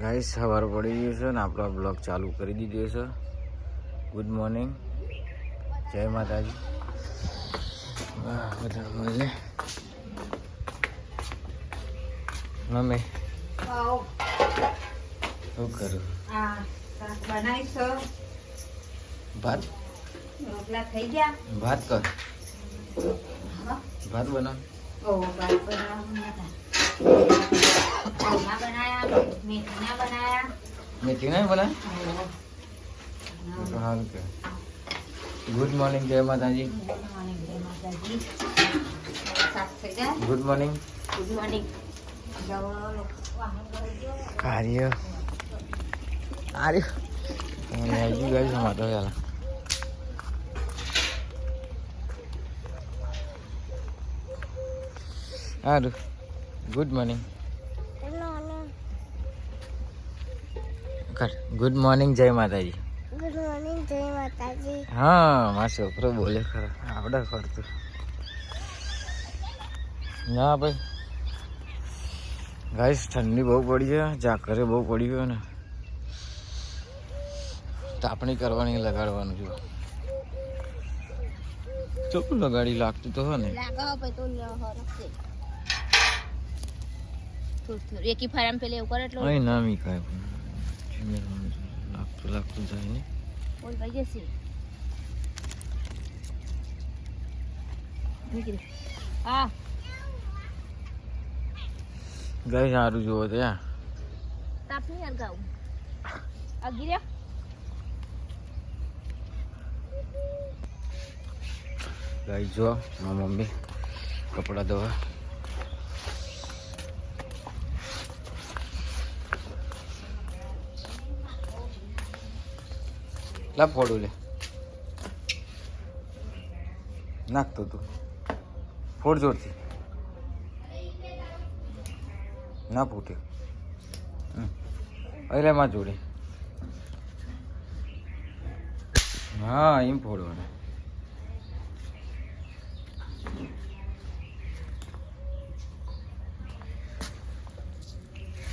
Guys સવાર પડી ગયું છે ને આપણો બ્લોગ ચાલુ કરી દીધો છે. ગુડ મોર્નિંગ જય માતાજી. બધા મળે મમ્મી શું કરું. ભાત? થઈ ગયા? ભાત કર. ભાત બનાવ. ઓ, ભાત બનાવવાના બનાયા મેથીના બનાયા? મેથી નહીં બનાવ ઓ. તો સારું કે ગુડ મોર્નિંગ જય માતાજી. ગુડ મોર્નિંગ જય માતાજી. શાક થઈ ગયા ગુડ મોર્નિંગ કાર્ય. આર્ય હજી ગઈ છે માટો ચાલે સારું ગુડ મોર્નિંગ કર. ગુડ મોર્નિંગ જય માતાજી. ગુડ મોર્નિંગ જય માતાજી. હા મારો છોકરો બોલે ખરો. આવડે ખરતું ના ભાઈ. ગાઈસ ઠંડી બહુ પડી છે. ઝાકરે બહુ પડી ગયો ને. તાપણી કરવાની લગાડવાનું છે ચોખ્ખું લગાડી લાગતું તો હોય ને. લાગો પછી તો લ્યો હરખશે થોડું થોડું. એકી ફારામ પેલે એવું કરે એટલે ના મી કાંઈ લાગતું લાગતું જાય ને ઓલ ભાઈ જશે હા. ગાઈ સારું જુઓ તો યા તાપ નહીં યાર ગાઉં આ ગીર્યા ગાઈ જો મમ્મી કપડાં ધોવા. લા ફોડું લે. નાખતો તું ફોડ જોરથી. ના ફૂટ્યો. અરે માં જોડે. હા, એમ ફોડવાનું.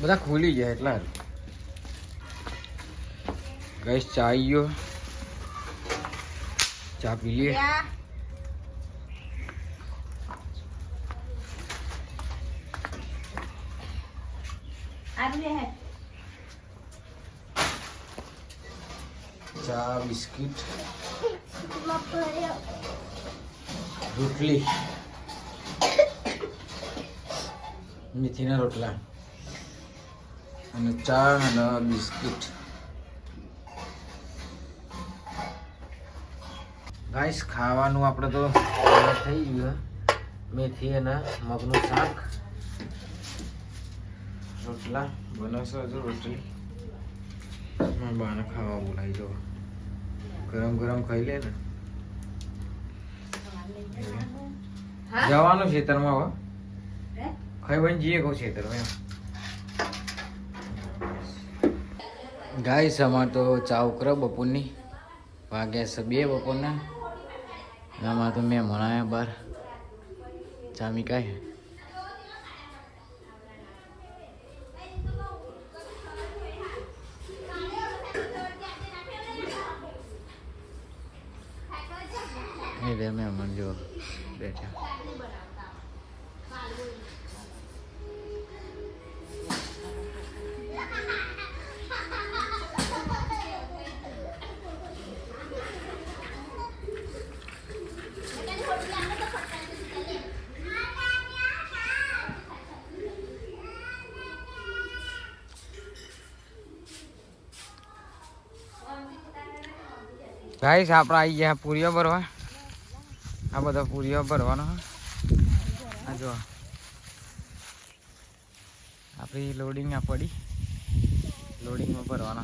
બધા ખુલી ગયા એટલા ગેસ ચાઈ આઈયો ચા પી લઈએ. ચા બિસ્કિટ રોટલી. મેથીના રોટલા. અને ચા અને બિસ્કિટ. ગાઈસ ખાવાનું આપણે તો થઈ ગયું મેથી અને મગનું શાક. રોટલા. બનાવશો હજુ રોટલી? મારા બાને ખાવા બોલાવી જો ગરમ ગરમ ખાઈ લે ને. જવાનું ખેતરમાં હવે ખાઈ બની જઈએ કહું ખેતરમાં એમ. ગાય સમા તો ચા ઉકરો બપોરની. વાગ્યા છે બે બપોરના. આમાં તો મેં ભણાયા બાર. ચામી કાંઈ એટલે મેં મન જો ગાઈસ આપણે આવી ગયા પૂરીઓ ભરવા. આ બધા પૂરીઓ ભરવાનો. આ જો આપણી લોડિંગ આ પડી. લોડિંગમાં ભરવાનો.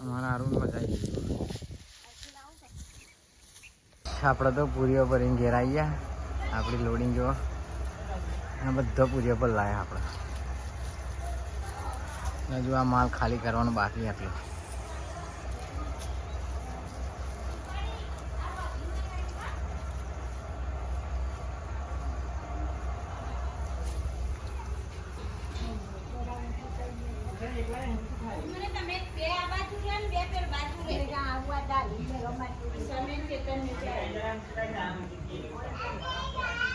અમારા અરુણ મજા આવી ગઈ. આપણે તો પૂરીઓ ભરીને ઘેર આવી ગયા. આપણી લોડિંગ જો આ બધા પૂરીઓ પર લાયા આપણે. હજુ આ માલ ખાલી કરવાનો બાકી આપ્યો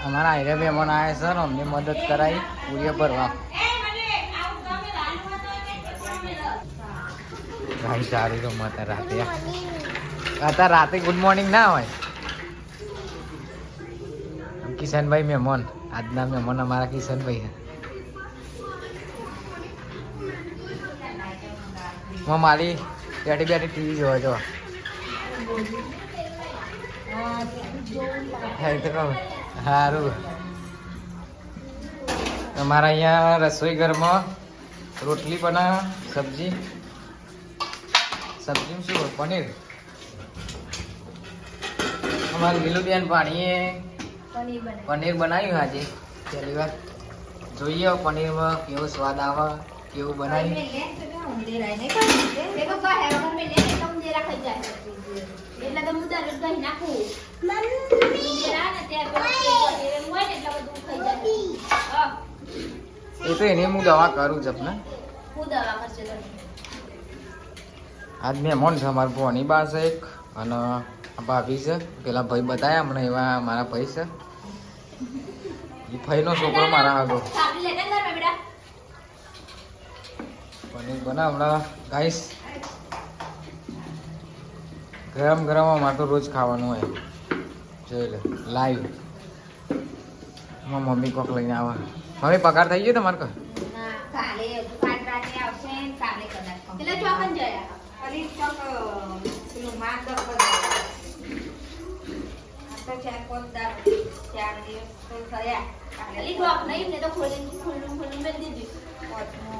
અમારા. હેરે મહેમાન આવ્યા સર અમને મદદ કરાવી પૂરી ભરવા. ભાઈ સારું તો માતા રાતે. અત્યારે રાતે ગુડ મોર્નિંગ ના હોય. કિશનભાઈ મહેમાન આજના મહેમાન અમારા કિશનભાઈ છે. હું મારી બેઠી બેઠી ટીવી જોવા જો સારું અમારા અહીંયા રસોઈ ઘરમાં રોટલી બનાવે, સબ્જી. સબ્જી શું હોય? પનીર? અમારી લીલુબેન પાણીએ પનીર બનાવ્યું આજે. પહેલી વાર. જોઈએ પનીરમાં કેવો સ્વાદ આવે કેવું બનાવ્યું એ તો એને હું દવા કરું છું ને હું દવા કરશે તમે મેં મોન છે અમારા ભવાની બા છે એક અને ભાભી છે. પેલા ભાઈ બતાવ્યા હમણાં એવા મારા ભાઈ છે. એ ભાઈનો છોકરો મારા આગો સાબરી લેતા ઘરમાં બેટા પનીર બના હમણાં ગાઈસ ગરમ ગરમ અમારે તો રોજ ખાવાનું હોય. જોઈ લે લાઈવ. મમ્મી કોક લઈને આવે. મમ્મી પગાર થઈ ગયો તમારે કાલે કાલ આવશે કાલે કદાચ ખબર. એટલે ચોકન જયા ફરી ચોક, અ, પેલું માંડવ પર ગયા. આ તો ચાર પાંચ દાડો, ચાર દિવસ તો થયા. કાલે ખાલી ડોક નહીં ને તો ખોલીને ખુલ્લું ખુલ્લું મેલ દીધું પાંચમો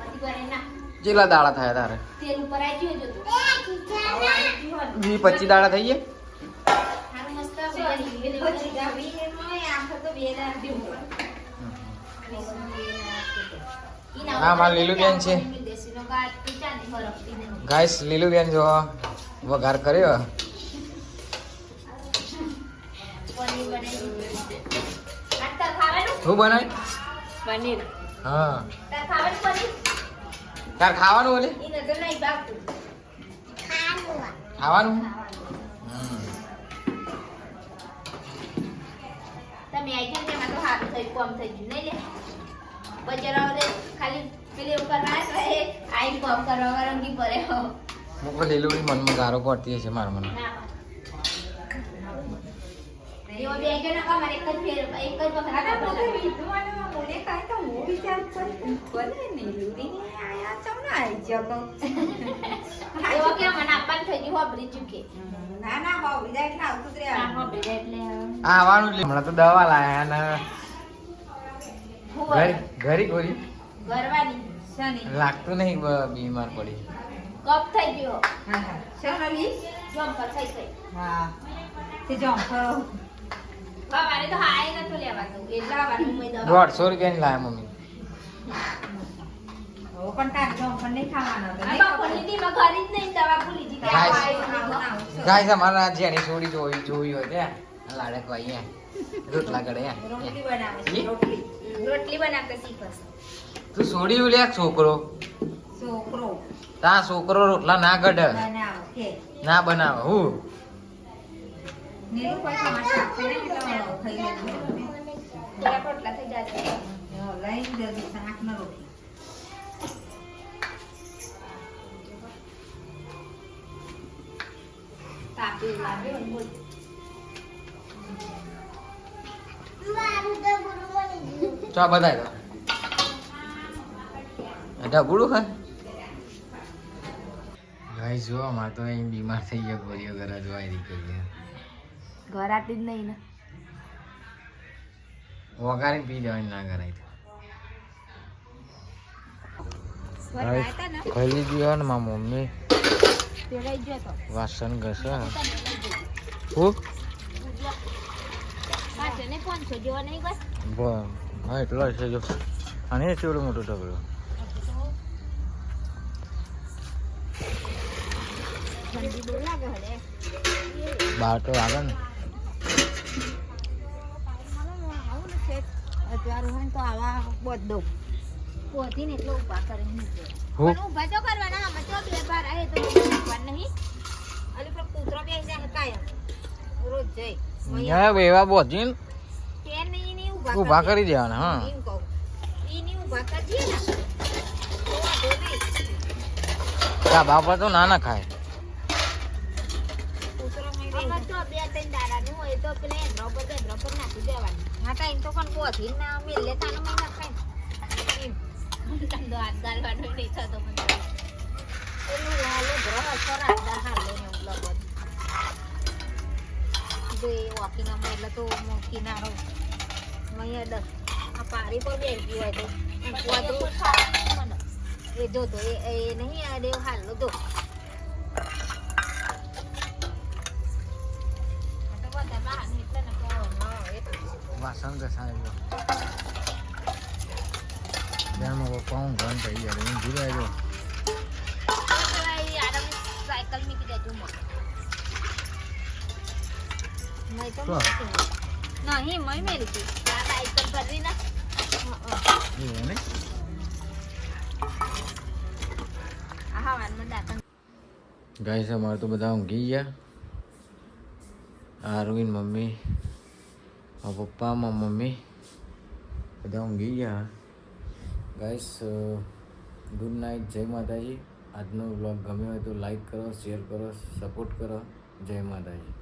પછી કરે ના કેટલા દાડા થયા તારે તેલ ઉપર આવી ગયો તો આવો આવી ગયો ને. વી પચીસ દાડા થઈ ગયા સારું મસ્ત પછી બિરયાની ગાવી એમાંય આમ તો બે દાડ જેવું હોય. હા, મારી લીલુબેન છે. ગાઈસ લીલુબેન જો વઘાર કર્યો. શું બનાય? પનીર. હા. તાર ખાવાનું ઓલી? ખાવાનું. તમે આઈ ગયા તેમાં તો હાથ થઈ કોમ થઈ ગયું નહીં બચારાઓને ખાલી પેલી ઉપર આઈ કરવા પડે હો. મનમાં ગારો પડતી હશે મારા મને. એવો બે ગયો ને અમારે એક જ ફેર એક જ વખત આના તો ખાવા કઈ વિદ્વાનમાં મને કાંઈ તો હું વિચાર કરું, ભલે ને લૂડીને આયા ચમ ના આઈ ગયો એવો કે મને આપવાનું થઈ ગયું હોબળી ચૂકે. ના ના એટલે આવતું જ એટલે. આવવાનું હમણાં તો દવા લાયા ઘરી ગોરી શનિ. લાગતું નહીં બીમાર પડી. કપ થઈ ગયો. હા, હા. શનિ? જમ્પર થઈ થઈ. હા. તે જમ્પર. હા. તો હાય નતું લેવાનું. એ લાવવાનું મેં દવા. દોઢસો રૂપિયાની લાયા મમ્મી. અમારા જેની છોડી જોઈ જોઈ હોય ત્યાં લાડક ભાઈ અહીંયા. રોટલા કરે રોટલી બનાવે રોટલી. રોટલી બનાવતા શીખસ તું છોડી લે છોકરો? છોકરો. તા છોકરો રોટલા ના ગઢ. ના બનાવે હું? તાપી લાગે તમારે ચા બધાય તો. ઢબુડું ખાય? ભાઈ જો અમારે તો અહીં બીમાર થઈ ગયો ગોળીઓ ઘરે જો આવી કરી ઘર આતી જ નહીં ને. વગાડી પી જવાની ના કરાય તો. ખાઈ લીધી હોય ને? મારા મમ્મી. ગયો વાસણ ઘસે. હું પાંચસો જેવો નહીં બસ. બ- હા એટલો છે જો અને એ કેવડું મોટું ઢગલો હલે તો આગળ ને અત્યારે તો આવા બધો પોધીને એટલો ઊભા કરીને હું? પણ તો કરવાના, આમાં તો બે બાર આવે તો નહીં. અલી પણ કૂતરો બે જાય કાયમ રોજ જઈ યા વેવા બોજીન કે ઊભા ઊભા કરી દેવાના હા. કે દેવાનું. તો ના નો ખાય. કિનારો મય દસ. આ પારી પર બેસી હોય તો. મને. એ જો તો એ નહીં આ દેવ હાલ તો વાસણ ઘસાય ઘન થઈ હું સાયકલ મૂકી દેજો મને. નહીં મય મેલી હતી ભરી ના. એવું ને આ હવારમાં દાંતણ ગાઈસ અમારે તો બધા ઊંઘી ગયા. આરવીન મમ્મી આ પપ્પા માં મમ્મી બધા ઊંઘી ગયા. ગાઈસ ગુડ નાઇટ જય માતાજી. આજનો વ્લોગ ગમ્યો હોય તો લાઈક કરો શેર કરો સપોર્ટ કરો. જય માતાજી.